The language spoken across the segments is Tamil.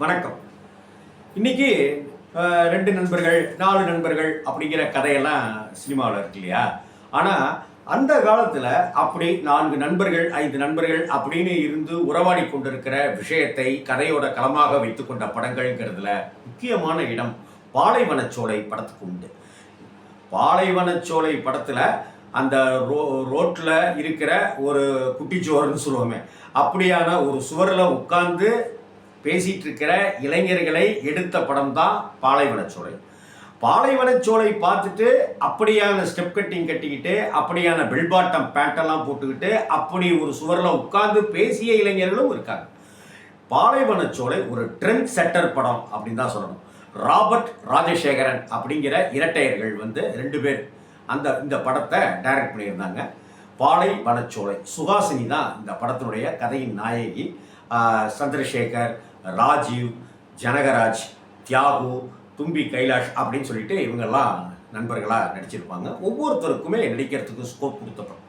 வணக்கம். இன்னைக்கு ரெண்டு நண்பர்கள் நாலு நண்பர்கள் அப்படிங்கிற கதையெல்லாம் சினிமாவில் இருக்கு இல்லையா? ஆனால் அந்த காலத்தில் அப்படி நான்கு நண்பர்கள் ஐந்து நண்பர்கள் அப்படின்னு இருந்து உறவாடி கொண்டிருக்கிற விஷயத்தை கதையோட களமாக வைத்துக்கொண்ட படங்கள்ங்கிறதுல முக்கியமான இடம் பாலைவனச்சோலை படத்துக்கு உண்டு. பாலைவனச்சோலை படத்தில் அந்த ரோ ரோட்டில் இருக்கிற ஒரு குட்டிச்சுவர்னு சொல்லுவோமே அப்படியான ஒரு சுவரில் உட்கார்ந்து பேசிகிட்டு இருக்கிற இளைஞர்களை எடுத்த படம் தான் பாலைவனச்சோலை. பாலைவனச்சோலை பார்த்துட்டு அப்படியான ஸ்டெப் கட்டிங் கட்டிக்கிட்டு அப்படியான பெல்பாட்டம் பேண்டெல்லாம் போட்டுக்கிட்டு அப்படி ஒரு சுவரில் உட்கார்ந்து பேசிய இளைஞர்களும் இருக்காங்க. பாலைவனச்சோலை ஒரு ட்ரெண்ட் செட்டர் படம் அப்படின்னு தான் சொல்லணும். ராபர்ட் ராஜசேகரன் அப்படிங்கிற இரட்டையர்கள் வந்து ரெண்டு பேர் அந்த இந்த படத்தை டைரக்ட் பண்ணியிருந்தாங்க. பாலை வனச்சோலை சுஹாசினி தான் இந்த படத்தினுடைய கதையின் நாயகி. சந்திரசேகர் ராஜீவ் ஜனகராஜ் தியாகு தும்பி கைலாஷ் அப்படின்னு சொல்லிட்டு இவங்கெல்லாம் நண்பர்களாக நடிச்சிருப்பாங்க. ஒவ்வொருத்தருக்குமே நடிக்கிறதுக்கு ஸ்கோப் கொடுத்தப்படும்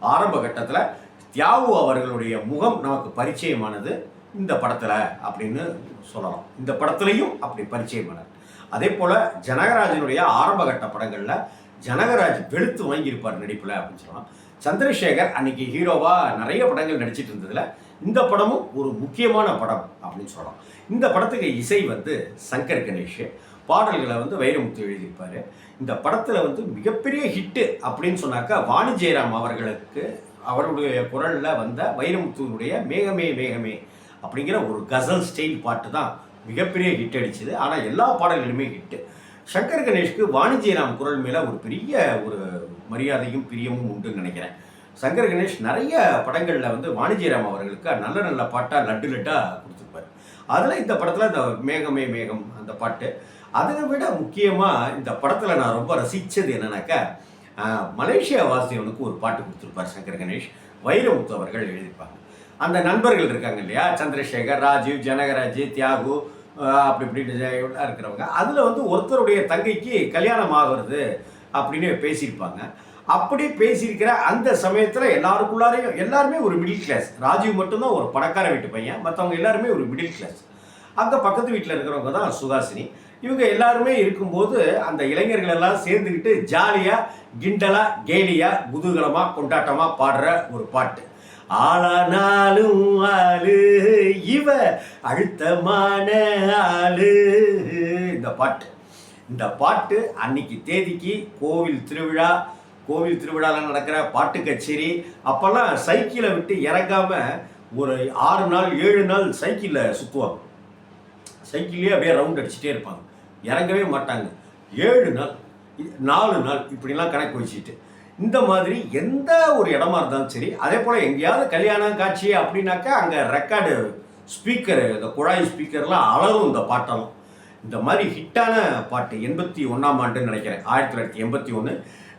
ஆரம்ப கட்டத்தில் தியாகு அவர்களுடைய முகம் நமக்கு பரிச்சயமானது இந்த படத்தில் அப்படின்னு சொல்லலாம். இந்த படத்துலையும் அப்படி பரிச்சயமானது. அதே போல் ஜனகராஜனுடைய ஆரம்பகட்ட படங்களில் ஜனகராஜ் வெளுத்து வாங்கியிருப்பார் நடிப்பில் அப்படின்னு சொல்லலாம். சந்திரசேகர் அன்னைக்கு ஹீரோவாக நிறைய படங்கள் நடிச்சிட்டு இருந்ததில் இந்த படமும் ஒரு முக்கியமான படம் அப்படின்னு சொல்லலாம். இந்த படத்துக்கு இசை வந்து சங்கர் கணேஷ். பாடல்களை வந்து வைரமுத்து எழுதியிருப்பார். இந்த படத்தில் வந்து மிகப்பெரிய ஹிட்டு அப்படின்னு சொன்னாக்கா வாணி ஜெயராம் அவர்களுக்கு அவருடைய குரலில் வந்த வைரமுத்துவனுடைய மேகமே மேகமே அப்படிங்கிற ஒரு கசல் ஸ்டைல் பாட்டு தான் மிகப்பெரிய ஹிட் அடிச்சுது. ஆனால் எல்லா பாடல்களுமே ஹிட்டு சங்கர் கணேஷ்க்கு வாணிஜெயராம் குரல் மேலே ஒரு பெரிய ஒரு மரியாதையும் பிரியமும் உண்டுன்னு நினைக்கிறேன். சங்கர் கணேஷ் நிறைய படங்களில் வந்து வாணிஜ்யராம் அவர்களுக்கு நல்ல நல்ல பாட்டாக லட்டு லட்டாக கொடுத்துருப்பார். அதில் இந்த படத்தில் இந்த மேகமே மேகம் அந்த பாட்டு. அதை விட முக்கியமாக இந்த படத்தில் நான் ரொம்ப ரசித்தது என்னன்னாக்கா மலேசியா வாசியவனுக்கு ஒரு பாட்டு கொடுத்துருப்பார் சங்கர் கணேஷ். வைரமுத்து அவர்கள் எழுதியிருப்பாங்க அந்த நண்பர்கள் இருக்காங்க இல்லையா? சந்திரசேகர் ராஜீவ் ஜனகராஜ் தியாகு அப்படி இப்படி இருக்கிறவங்க. அதில் வந்து ஒருத்தருடைய தங்கைக்கு கல்யாணம் ஆகிறது அப்படின்னு பேசியிருப்பாங்க. அப்படி பேசியிருக்கிற அந்த சமயத்தில் எல்லாருக்குள்ளாரையும் எல்லாருமே ஒரு மிடில் கிளாஸ் ராஜீவ் மட்டும்தான் ஒரு பணக்கார வீட்டு பையன் மற்றவங்க எல்லாருமே ஒரு மிடில் கிளாஸ் அங்கே பக்கத்து வீட்டில் இருக்கிறவங்க தான் சுகாசினி. இவங்க எல்லாருமே இருக்கும்போது அந்த இளைஞர்கள் எல்லாம் சேர்ந்துக்கிட்டு ஜாலியாக கிண்டலாக கேலியாக குதூகலமாக கொண்டாட்டமாக பாடுற ஒரு பாட்டு. ஆளானாலும் ஆளு இவ அழுத்தமான ஆளு. இந்த பாட்டு. இந்த பாட்டு அன்னைக்கு தேதிக்கு கோவில் திருவிழா கோவில் திருவிழாவில் நடக்கிற பாட்டு கச்சேரி அப்போல்லாம் சைக்கிளை விட்டு இறங்காம ஒரு ஆறு நாள் ஏழு நாள் சைக்கிளில் சுற்றுவாங்க சைக்கிள்லேயே அப்படியே ரவுண்ட் அடிச்சுட்டே இருப்பாங்க. இறங்கவே மாட்டாங்க. ஏழு நாள் நாலு நாள் இப்படிலாம் கணக்கு வச்சுட்டு இந்த மாதிரி எந்த ஒரு இடமா இருந்தாலும் சரி அதே போல் எங்கேயாவது கல்யாணம் காட்சி அப்படின்னாக்கா அங்கே ரெக்கார்டு ஸ்பீக்கர் இந்த குழாய் ஸ்பீக்கர்லாம் அளவும் இந்த பாட்டெல்லாம். இந்த மாதிரி ஹிட்டான பாட்டு எண்பத்தி ஒன்றாம் ஆண்டுன்னு நினைக்கிறேன். ஆயிரத்தி தொள்ளாயிரத்தி எண்பத்தி ஒன்று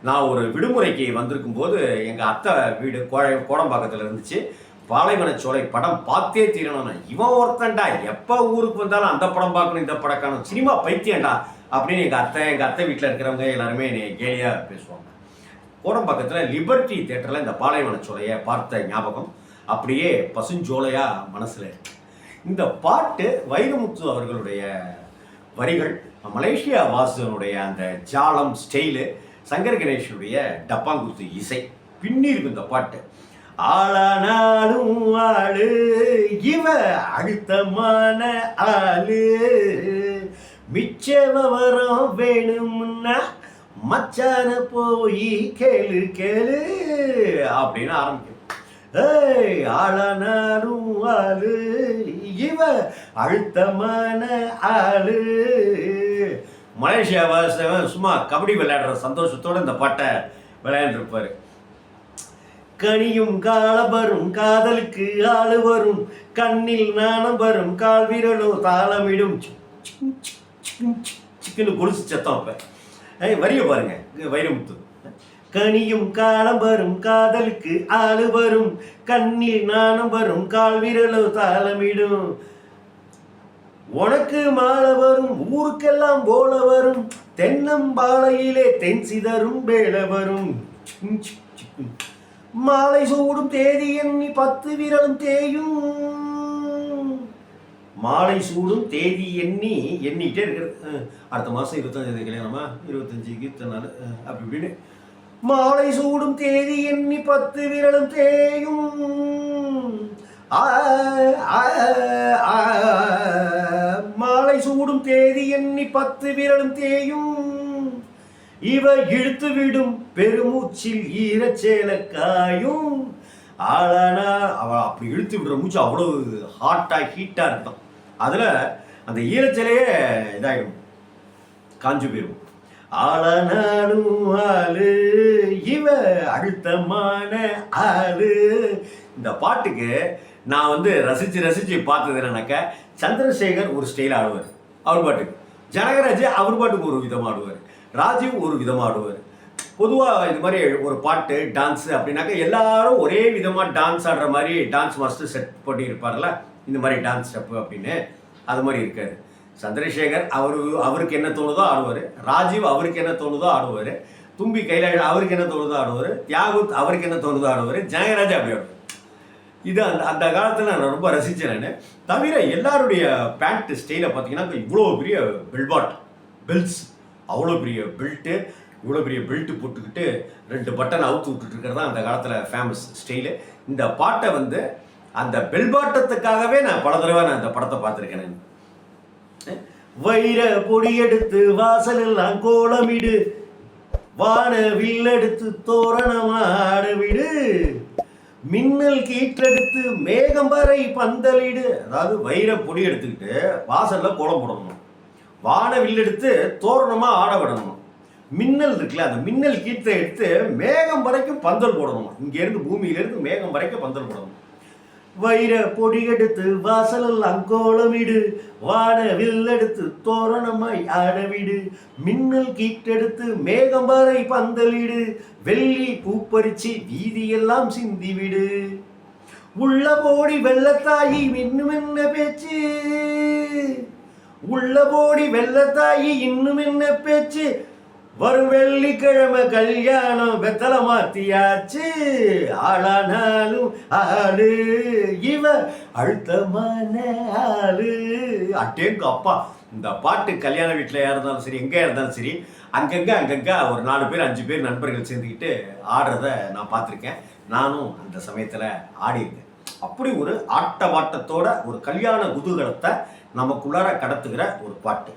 நான் ஒரு விடுமுறைக்கு வந்திருக்கும் போது எங்கள் அத்தை வீடு கோழை கோடம்பாக்கத்தில் இருந்துச்சு. பாலைவனச்சோலை படம் பார்த்தே தீரணும் இவன் ஒருத்தன்டா. எப்போ ஊருக்கு வந்தாலும் அந்த படம் பார்க்கணும் இந்த படம் காணும் சினிமா பைத்தியம்டா. அப்படின்னு எங்கள் அத்தை எங்கள் அத்தை வீட்டில் இருக்கிறவங்க எல்லாருமே என்னை கேலியாக பேசுவாங்க. கோடம்பாக்கத்தில் லிபர்ட்டி தேட்டரில் இந்த பாலைவனச்சோலையை பார்த்த ஞாபகம். அப்படியே பசுஞ்சோலையாக மனசில் இருக்கு. இந்த பாட்டு வைரமுத்து அவர்களுடைய வரிகள் மலேசியா வாசுனுடைய அந்த ஜாலம் ஸ்டைலு சங்கர் கணேஷனுடைய டப்பாங்குத்து இசை. பின்னி இருக்கும் இந்த பாட்டு. ஆளானாலும் ஆளு இவ அழுத்தமான ஆளு. மிச்ச விவரம் வேணும்னா மச்சான போய் கேளு கேளு அப்படின்னு ஆரம்பிக்கும். ஏய் ஆளானாலும் ஆளு இவ அழுத்தமான ஆளு. மலேசியாவை சும்மா கபடி விளையாடுற சந்தோஷத்தோட இந்த பாட்டை விளையாண்டுருப்பார். கனியும் காலபரும் காதலுக்கு ஆளு வரும் கண்ணில் நாணம் வரும் கால் வீரலோ தாளமிடும். சிக்கனு சிக்குன்னு கொலுசு சத்தம் அப்ப. வரிய பாருங்க. வைரமுத்து. கனியும் காலம் வரும் காதலுக்கு ஆளு வரும் கண்ணில் நாணம் வரும் கால் வீரலோ தாளமிடும். உனக்கு மாலை வரும் ஊருக்கெல்லாம் போல வரும் தென்னம்பாளையிலே தென் சிதறும் வேள வரும் மாலை சூடும் தேதி எண்ணி பத்து விரலும் தேயும். மாலை சூடும் தேதி எண்ணி எண்ணிட்டே இருக்கிறது. அடுத்த மாதம் இருபத்தஞ்சாந்தேதி கல்யாணமா? இருபத்தஞ்சுக்கு இத்தனை நாள். அப்படி இப்படின்னு. மாலை சூடும் தேதி எண்ணி பத்து விரலும் தேயும். மாலை சூடும் தேதி எண்ணி பத்து விரலும் தேயும். இவ இழுத்து விடும் பெருமூச்சில் ஈரச்சேலக்காயும் ஆளானா அவ அப்படி இழுத்து விடுற மூச்சு அவ்வளவு ஹாட்டாக ஹீட்டாக இருக்கும் அதில் அந்த ஈரச்சேலையே இதாகிடும் காஞ்சு போயிடும் ஆளானாலும் ஆளு இவ அழுத்தமான ஆளு. இந்த பாட்டுக்கு நான் வந்து ரசித்து ரசித்து பார்த்தது என்னன்னாக்கா சந்திரசேகர் ஒரு ஸ்டைல் ஆடுவார். அவர் பாட்டுக்கு. ஜனகராஜ் அவர் பாட்டுக்கு ஒரு விதம் ஆடுவார். ராஜீவ் ஒரு விதம் ஆடுவார். பொதுவாக இது மாதிரி ஒரு பாட்டு டான்ஸு அப்படின்னாக்கா எல்லாரும் ஒரே விதமாக டான்ஸ் ஆடுற மாதிரி டான்ஸ் மாஸ்டர் செட் பண்ணியிருப்பார்ல இந்த மாதிரி டான்ஸ் ஸ்டெப்பு அப்படின்னு அது மாதிரி இருக்காது சந்திரசேகர் அவரு அவருக்கு என்ன தோணுதோ ஆடுவார். ராஜீவ் அவருக்கு என்ன தோணுதோ ஆடுவார். தும்பி கைலாஷ் அவருக்கு என்ன தோணுதோ ஆடுவார். தியாகுத் அவருக்கு என்ன தோணுதோ ஆடுவார். ஜனகராஜ் அப்படி ஆடுவார். இது அந்த அந்த காலத்தில் நான் ரொம்ப ரசித்தேன் நான். தவிர எல்லாருடைய பேண்ட் ஸ்டைலை பார்த்தீங்கன்னா இவ்வளோ பெரிய பெல்பாட் பெல்ட்ஸ் அவ்வளோ பெரிய பெல்ட்டு இவ்வளோ பெரிய பெல்ட்டு போட்டுக்கிட்டு ரெண்டு பட்டன் அவுத்து விட்டுட்டு தான் அந்த காலத்தில் ஃபேமஸ் ஸ்டைலு இந்த பாட்டை வந்து அந்த பெல்பாட்டத்துக்காகவே நான் பல தடவை நான் இந்த படத்தை பார்த்துருக்கேன் நான். வைர பொடி எடுத்து வாசலெல்லாம் கோலமிடு. வான வில்லெடுத்து தோரணமாட விடு மின்னல் கீற்றெடுத்து மேகம் வரை பந்தலிடு. அதாவது வைர பொடி எடுத்துக்கிட்டு வாசல்ல கோலம் போடணும். வான வில்லெடுத்து தோரணமா ஆட விடணும். மின்னல் இருக்குல்ல அந்த மின்னல் கீற்றை எடுத்து மேகம் வரைக்கும் பந்தல் போடணும். இங்கேருந்து பூமியிலேருந்து மேகம் வரைக்கும் பந்தல் போடணும். வைர பொடியெடுத்து வாசலெல்லாம் கோலமிடு வான வில்லெடுத்து தோரணமாய் ஆடவிடு. மின்னல் கீட்டெடுத்து மேகம்பாறை பந்தலிடு. வெள்ளி பூப்பறிச்சு வீதியெல்லாம் சிந்திவிடு. உள்ள போடி வெள்ளத்தாயி இன்னும் என்ன பேச்சு? உள்ள போடி வெள்ளத்தாயி இன்னும் என்ன பேச்சு? வரும் வெள்ளிக்கிழமை கல்யாணம் வெத்தலை மாத்தியாச்சு ஆளானாலும் ஆளு இவ அழுத்தமான ஆளு. அட்டேங்க அப்பா இந்த பாட்டு கல்யாண வீட்டில் இருந்தாலும் சரி எங்கே இருந்தாலும் சரி அங்கங்கே அங்கங்கே ஒரு நாலு பேர் அஞ்சு பேர் நண்பர்கள் சேர்ந்துக்கிட்டு ஆடுறத நான் பார்த்துருக்கேன். நானும் அந்த சமயத்தில் ஆடியிருக்கேன். அப்படி ஒரு ஆட்ட வாட்டத்தோட ஒரு கல்யாண குதூகலத்தை நமக்குள்ளார கடத்துகிற ஒரு பாட்டு.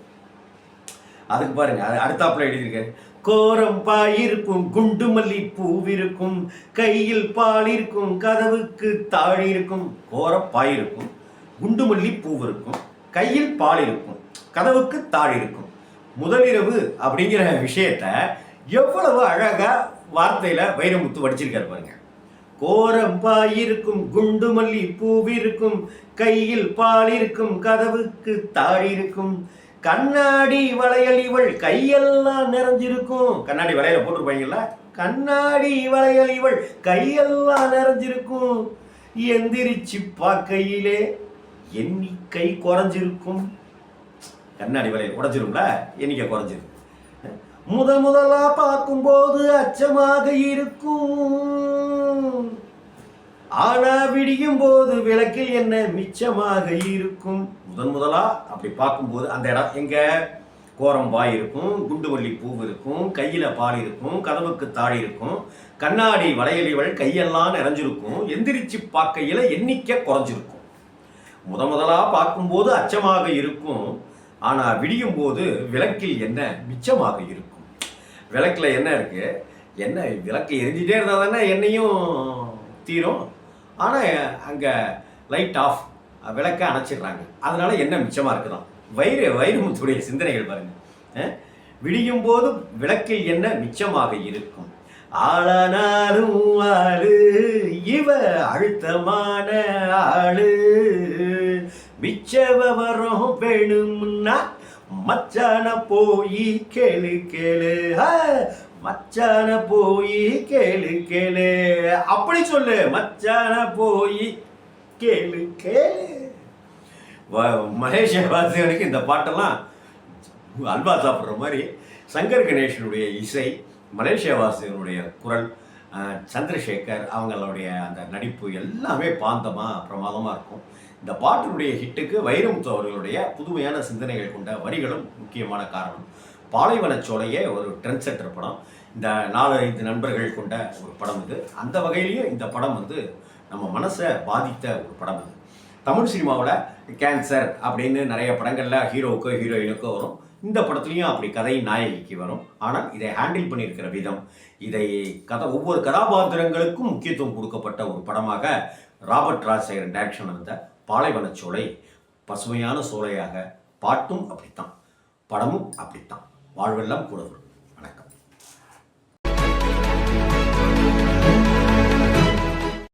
அதுக்கு பாருங்க அது அடுத்தாப்புல எழுதியிருக்காரு. கோரம் பாயிருக்கும் குண்டு மல்லி பூவிருக்கும் கையில் பால் இருக்கும் கதவுக்கு தாழி இருக்கும் கோரம் பாயிருக்கும் குண்டு மல்லி பூவிருக்கும் கையில் பால் இருக்கும் கதவுக்கு தாழி இருக்கும் முதலிரவு அப்படிங்கிற விஷயத்த எவ்வளவு அழகா வார்த்தையில வைரமுத்து வடிச்சிருக்காரு பாருங்க. கோரம் பாயிருக்கும் குண்டு மல்லி பூவிருக்கும் கையில் பால் இருக்கும் கதவுக்கு தாழி இருக்கும் கண்ணாடி வளையல் இவள் கையெல்லாம் நிறைஞ்சிருக்கும். கண்ணாடி வளையல போட்டிருப்பாங்கல்ல? கண்ணாடி வளையல் இவள் கையெல்லாம் நிறைஞ்சிருக்கும். எந்திரிச்சு பார்க்கையிலே எண்ணிக்கை குறைஞ்சிருக்கும். கண்ணாடி வளையல் உடைஞ்சிரும்ல? எண்ணிக்கை குறைஞ்சிருக்கும். முத முதலா பார்க்கும்போது அச்சமாக இருக்கும். ஆனா விடியும் போது விளக்கில் என்ன மிச்சமாக இருக்கும்? முதன் முதலா அப்படி பார்க்கும்போது அந்த இடம் எங்க? கோரம் வாய் இருக்கும் குண்டுமல்லி பூ இருக்கும் கையில பால் இருக்கும் கதவுக்கு தாடி இருக்கும் கண்ணாடி வளையலிவள் கையெல்லாம் நிறைஞ்சிருக்கும் எந்திரிச்சு பார்க்கையில எண்ணிக்கை குறைஞ்சிருக்கும். முத முதலா பார்க்கும்போது அச்சமாக இருக்கும் ஆனா விடியும் போது விளக்கில் என்ன மிச்சமாக இருக்கும்? விளக்கில் என்ன இருக்கு? என்ன விளக்கு எரிஞ்சிட்டே இருந்தால் தானே எண்ணெயும் தீரும்? ஆனால் அங்கே லைட் ஆஃப் விளக்க அணைச்சிடுறாங்க. அதனால என்ன மிச்சமாக இருக்குதான் வயிறு வைரமுத்துடைய சிந்தனைகள் பாருங்க. விடியும் போது விளக்கில் என்ன மிச்சமாக இருக்கும்? ஆளானாலும் ஆளு இவ அழுத்தமான ஆளு. மிச்சவ வரும் வேணும்னா மச்சான போய் கேளு கேளு. மச்சான போய் கேளு கேளு. அப்படி சொல்லு மச்சான போய் கேளு கேளு. வ- மலேசிய வாசிகளுக்கு இந்த பாட்டெல்லாம் அல்வா சாப்பிட்ற மாதிரி சங்கர் கணேசனுடைய இசை மலேசியா வாசிகளுடைய குரல் சந்திரசேகர் அவங்களுடைய அந்த நடிப்பு எல்லாமே பாந்தமாக பிரமாதமாக இருக்கும். இந்த பாட்டினுடைய ஹிட்டுக்கு வைரமுத்து அவர்களுடைய புதுமையான சிந்தனைகள் கொண்ட வரிகளும் முக்கியமான காரணம். பாலைவனச் சோலையே ஒரு ட்ரெண்ட் செட்டர் படம். இந்த நாலு ஐந்து நண்பர்கள் கொண்ட ஒரு படம் இது. அந்த வகையிலையும் இந்த படம் வந்து நம்ம மனசை பாதித்த ஒரு படம் இது. தமிழ் சினிமாவில் கேன்சர் அப்படின்னு நிறைய படங்களில் ஹீரோவுக்கோ ஹீரோயினுக்கோ வரும். இந்த படத்துலையும் அப்படி கதை நாயகிக்கு வரும். ஆனால் இதை ஹேண்டில் பண்ணியிருக்கிற விதம் இதை கதை ஒவ்வொரு கதாபாத்திரங்களுக்கும் முக்கியத்துவம் கொடுக்கப்பட்ட ஒரு படமாக ராபர்ட் ராஜசேகரன் டைரக்ஷன் வந்த பாலைவனச் சோலை பசுமையான சோலையாக பாட்டும் அப்படித்தான். படமும் அப்படித்தான். வாழ்வெல்லாம் கூட